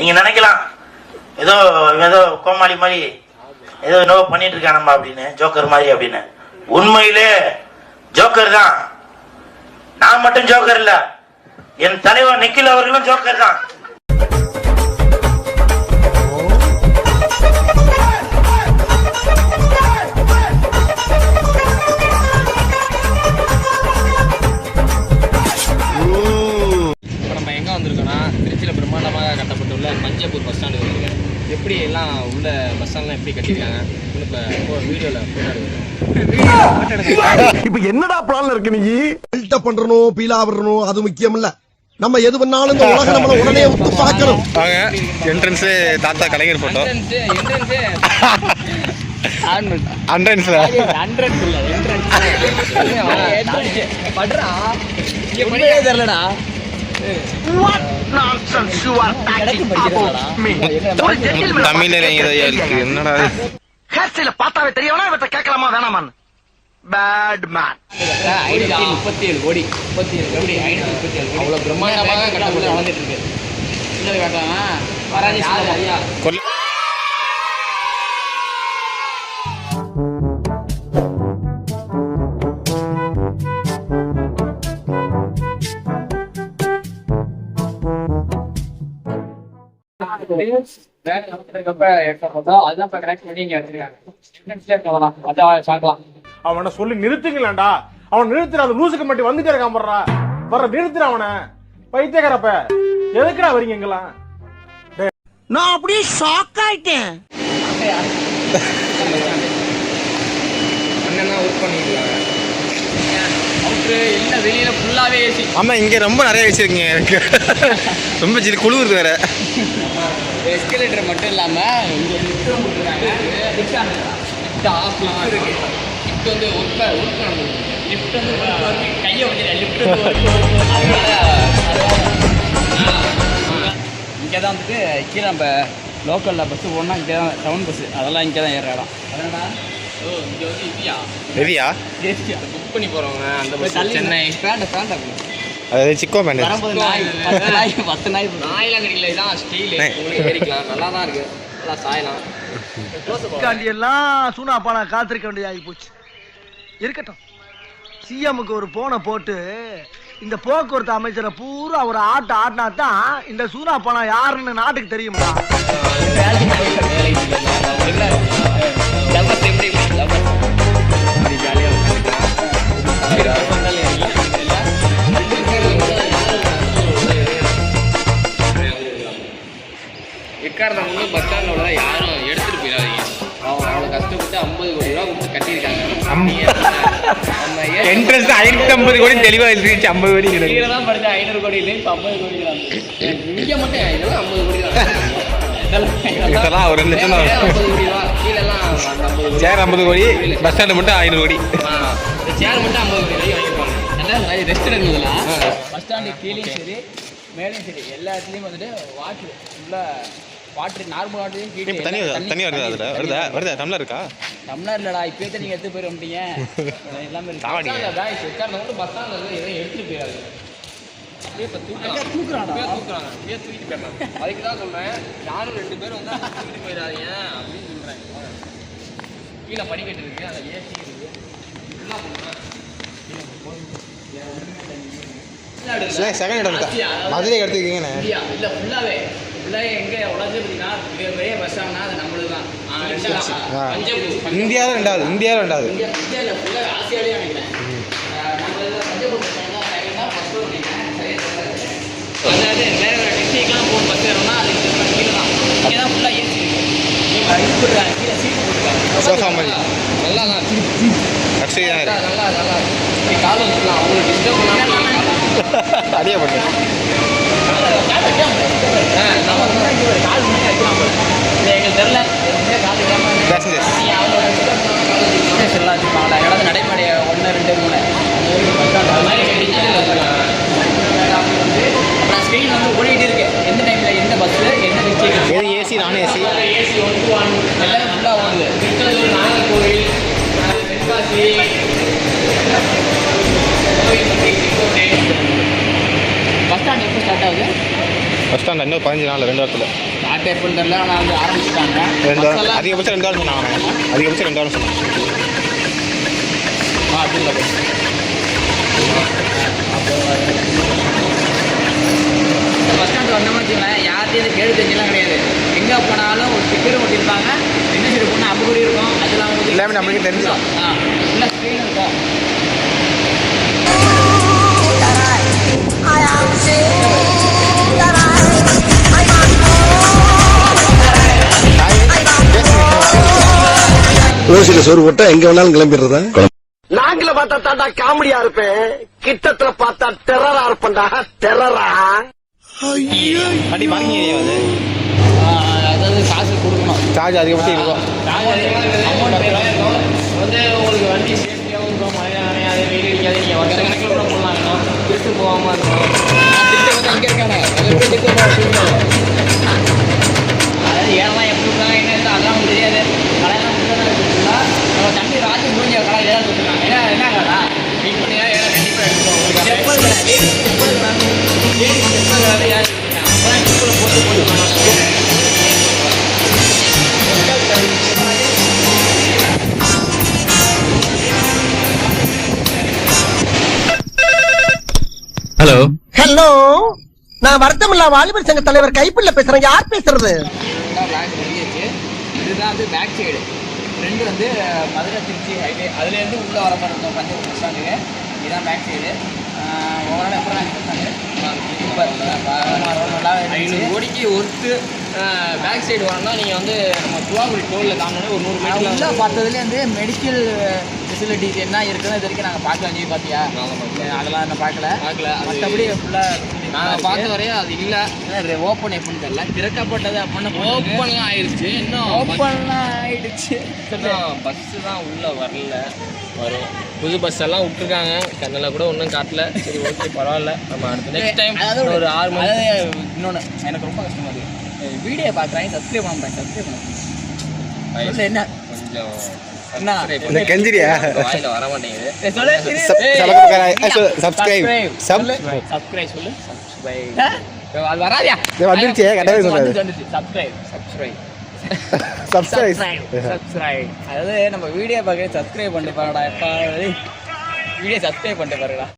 நீங்க நினைக்கலாம். ஏதோ ஏதோ கோமாளி மாதிரி ஏதோ என்னவோ பண்ணிட்டு இருக்கானம்மா அப்படின்னு ஜோக்கர் மாதிரி அப்படின்னு. உண்மையிலே ஜோக்கர் தான். நான் மட்டும் ஜோக்கர் இல்ல. என் தலைவர் நிக்கில் அவர்களும் ஜோக்கர் தான். திருச்சியில் பிரம்மாண்டமாக கட்டப்பட்டுள்ள மஞ்சப்பூர் பஸ் ஸ்டாண்டு வந்திருக்கேன் எப்படி எல்லாம் உள்ள பஸ் ஸ்டாண்ட்லாம் எப்படி கட்டியிருக்காங்க? இப்போ வீடியோவில் இப்ப என்னடா பிளான்ல இருக்கு நீ? பில்டப் பண்றணும் பீலா விடணும் அது முக்கியம் இல்ல நம்ம எது பண்ணாலும் இந்த உலகம் நம்மள உடனே உத்து பார்க்கணும் வாங்க என்ட்ரன்ஸு தாத்தா கலைஞர் போட்டோ என்ட்ரன்ஸு என்ட்ரன்ஸு அண்ட்ரன்ஸ்ல ஹண்ட்ரட் இல்லை என்ட்ரன்ஸ் படுறா இங்கே தெரியலடா தமிழ்ல ஏதோ இருக்கு என்னடா இது? ஹேர்ஸ்டைல பார்த்தாவே தெரியவனா இவற்றை கேட்கலாமா வேணாமான்னு? பேட் மேன் ஐநூத்தி முப்பத்தி ஏழு கோடி. முப்பத்தி ஏழு கோடி ஐநூத்தி முப்பத்தி ஏழு அவ்வளோ பிரம்மாண்டமாக கட்டப்பட்டு வளர்ந்துட்டு இருக்கு. இன்னொரு இப்ப கனெக்ட் பண்ணி இங்க வச்சிருக்காங்க. அதான் பார்க்கலாம். அவனை சொல்லி நிறுத்துங்களேன்டா. அவன் நிறுத்துற அந்த லூசுக்கு மட்டும் வந்துட்டே இருக்கான் போடுறா வர்ற நிறுத்துற அவனை. பைத்தியக்காரப்ப. எதுக்குடா வரீங்க இங்கெல்லாம்? நான் அப்படியே ஷாக் ஆயிட்டேன். அண்ணன் ஒர்க் பண்ணிருக்காங்க. அவுட்ரு இல்ல வெளியில ஃபுல்லாவே ஏசி. ஆமா இங்க ரொம்ப நிறைய வச்சிருக்கீங்க எனக்கு. ரொம்ப ஜிலு குளிருது வேற. எஸ்கலேட்டர் மட்டும் இல்லாம இங்க லிஃப்ட்டும் லிஃப்ட் ஆஃப்லாம் இருக்கு. லிஃப்ட் வந்து ஒர்க் ஒர்க் லிஃப்ட் வந்து கையை வச்சு லிஃப்ட் இங்கே தான் வந்துட்டு கீழே நம்ம லோக்கலில் பஸ்ஸு போனால் இங்கே தான் டவுன் பஸ்ஸு அதெல்லாம் இங்கே தான் ஏற இடம். அதனால ஹெவியா புக் பண்ணி போகிறவங்க அந்த பஸ் சென்னை. ஃபேண்ட் ஃபேண்ட் அது சிக்கோ பேண்ட் வரும்போது நாய் பத்து நாய் பத்து நாய் நாயெல்லாம் கிடைக்கல இதான் ஸ்டீல் நாய். உங்களுக்கு ஏறிக்கலாம். நல்லா தான் இருக்கு. நல்லா சாயலாம். காண்டி எல்லாம் சூனாப்பானா காத்திருக்க வேண்டியதாகி போச்சு இருக்கட்டும். சிஎம்முக்கு ஒரு போனை போட்டு இந்த போக்குவரத்து அமைச்சரை பூரா ஒரு ஆட்ட ஆட்டினா தான் இந்த சூனா பணம் யாருன்னு நாட்டுக்கு தெரியுமா எக்காரணம் வந்து பஸ் ஸ்டாண்டில் உள்ள யாரும் எடுத்துட்டு போயிடாதீங்க. அவங்க அவ்வளோ கஷ்டப்பட்டு ஐம்பது கோடி ரூபா கொடுத்து கட்டியிருக்காங்க. என்ட்ரன்ஸ் ஐநூத்தி ஐம்பது கோடி தெளிவா இருந்துச்சு ஐம்பது கோடி தான் படிச்ச ஐநூறு கோடி இல்லை இப்போ ஐம்பது கோடி தான் இங்கே மட்டும் இதெல்லாம் ஐம்பது கோடி தான். இதெல்லாம் ஒரு ரெண்டு லட்சம் தான் தான் சேர் ஐம்பது கோடி பஸ் ஸ்டாண்டு மட்டும் ஐநூறு கோடி. சேர் மட்டும் ஐம்பது கோடி வாங்கியிருப்பாங்க ரெஸ்ட் எடுக்கிறதுல பஸ் ஸ்டாண்டு கீழேயும் சரி மேலேயும் சரி எல்லா இடத்துலையும் வந்துட்டு வாட்ரு ஃபுல்லாக வாட்ரு நார்மல் வாட்டரையும் இப்ப தண்ணி வருதா? தண்ணி வருதா அதுல? வருதா? வருதா? டம்ளர் இருக்கா? டம்ளர் இல்லடா இப்பயே தான் நீங்கள் எடுத்து போயிட மாட்டீங்க. எல்லாமே இருக்கு. பஸ் ஸ்டாண்ட்ல பஸ் ஸ்டாண்டில் எதையும் எடுத்துட்டு போயிடாது அப்படியே இப்போ தூக்குறாங்க தூக்குறாங்க தூக்குறாங்க அப்படியே தூக்கிட்டு அதுக்கு தான் சொல்றேன் யாரும் ரெண்டு பேரும் வந்து தூக்கிட்டு போயிடாதீங்க அப்படின்னு சொல்றாங்க கீழே படிக்கட்டு இருக்கு அந்த ஏசி இருக்கு. என்ன பண்ணுறேன் செகண்ட் இடம் இருக்கா? மதுரை எடுத்துக்கிங்கண்ணே இந்தியா இல்ல அது. பஞ்சபூர் இந்தியாவில் ரெண்டாவது இந்தியாவில் ரெண்டாவது அதாவது வேற வேற டிஸ்ட்ரிக்ட்லாம் போகும் பஸ் ஏறோம்னா அது இங்க கீழே தான். இங்கே தான் ஃபுல்லாக ஏசி இருக்கு இவங்க இது போட்டுருக்காங்க கீழே சீட் போட்டுருக்காங்க சோஃபா மாதிரி. நல்லா தான் தான் நல்லா நல்லா நல்லா இப்படி கால் வச்சுக்கலாம் அவங்களுக்கு டிஸ்டர்ப் பண்ணாமல் அடியே பண்ணு பேசஞ்சர்ஸ் நடைமுறை ஒன்று ரெண்டு மூணு அது மாதிரி டிஜிட்டல் வச்சுருக்காங்க அப்புறம் ஸ்க்ரீன் வந்து ஓடிட்டு இருக்கு எந்த டைமில் எந்த பஸ்ஸு எந்த டிஸ்ட்ரிக்ட் எது ஏசி நான் AC. AC one two one எல்லாமே ஃபுல்லாக ஓடுது திருச்செந்தூர் நாகர்கோவில் தென்காசி பஸ் ஸ்டாண்ட் எப்போ ஸ்டார்ட் ஆகுது? ஃபஸ்ட் ஸ்டாண்ட் இன்னும் பதினஞ்சு நாள் ரெண்டு வாரத்தில். ஸ்டார்ட் எப்படின்னு தெரியல ஆனால் வந்து ஆரம்பிச்சிட்டாங்க. ரெண்டு வாரம். அதிகபட்சம் ரெண்டு வாரம் சொன்னாங்க அதிகபட்சம் ரெண்டு வாரம் சொன்னாங்க. ஆ அப்படி இல்லை பஸ் ஸ்டாண்ட் வந்தோம்னு வச்சுக்கோங்களேன் யார்கிட்டையும் கேடு தெரிஞ்செல்லாம் கிடையாது. எங்கே போனாலும் ஒரு ஸ்டிக்கர் ஒட்டியிருப்பாங்க. என்ன சரி பொண்ணு அம்புக்குடி இருக்கும். அதெல்லாம் வந்து எல்லாமே நம்மளுக்கு தெரிஞ்சிடும். ஆ இல்லை ஸ்க்ரீன் இருக்கும். ஓசில சோறு போட்டா எங்க வேணாலும் கிளம்பிடுறதா? நாங்கள பார்த்தா தாண்டா காமெடியா இருப்பேன். கிட்டத்துல பார்த்தா டெரரா இருப்பேன்டா. டெரரா வண்டி பார்க்கிங் ஏரியா அது அதாவது காசு கொடுக்கணும். சார்ஜ் அதிகபட்சம் இருக்கும். வந்து உங்களுக்கு வண்டி சேஃப்டியாகவும் இருக்கும். மழை நனையாது வெயில் அடிக்காது. நீங்கள் வருஷ கணக்கில் கூட போடலாம். திருட்டு போகாமல் இருக்கும் திருட்டு வந்து இங்கே திருட்டு போக நான் வருத்தமில்லா வாலிபர் சங்க தலைவர் கைப்பிள்ள பேசுறேன். யார் பேசுறது? இதுதான் வந்து பேக் சைடு ஃப்ரெண்டு வந்து மதுரை திருச்சி ஹைவே அதுலேருந்து உள்ளே வர மாதிரி இருந்தோம் பஸ் ஸ்டாண்டுக்கு இதுதான் பேக் சைடு ஓவரால் நல்லா ஐநூறு கோடிக்கு ஒர்த்து பேக் சைடு வரணும்னா நீங்கள் வந்து நம்ம துவாக்குடி டோலில் தாண்டனே ஒரு நூறு மீட்டர் உள்ள பார்த்ததுலேருந்து மெடிக்கல் ஃபெசிலிட்டிஸ் என்ன இருக்குன்னு இது வரைக்கும் நாங்கள் பார்க்கல. நீ பார்த்தியா? அதெல்லாம் நான் பார்க்கல. பார்க்கல. மற்றபடி ஃபுல்லாக நாங்கள் பார்த்த வரையும் அது இல்லை. ஓப்பன் எப்படின்னு தெரியல. திறக்கப்பட்டது அப்படின்னு ஓப்பன்லாம் ஆயிடுச்சு. இன்னும் ஓப்பன்லாம் ஆயிடுச்சு. பஸ்ஸு தான் உள்ளே வரல. வரும். புது பஸ் எல்லாம் விட்டுருக்காங்க. கண்ணில் கூட ஒன்றும் காட்டல. சரி ஓகே பரவாயில்ல. நம்ம அடுத்த நெக்ஸ்ட் டைம் அதாவது ஒரு ஆறு மணி இன்னொன்று எனக்கு ரொம்ப கஷ்டமா இருக்கு. வீடியோ பார்க்குறாங்க சப்ஸ்கிரைப் பண்ண மாட்டேன் சப்ஸ்கிரைப் பண்ண என்ன? கொஞ்சம் என்ன? கெஞ்சிரியா? வர மாட்டேங்குது. சப்ஸ்கிரைப். சப் சப்ஸ்கிரைப் சொல்லு. அது வராதியா? வந்துருச்சு கரெக்டாக சொல்றாரு. சப்ஸ்கிரைப். சப்ஸ்கிரைப். சப்ஸ்கிரைப். சப்ஸ்கிரைப். அதாவது நம்ம வீடியோ பார்க்க சப்ஸ்கிரைப் பண்ணிட்டு பாருடா எப்பா. வீடியோ சப்ஸ்கிரைப் பண்ணிட்டு பாருடா.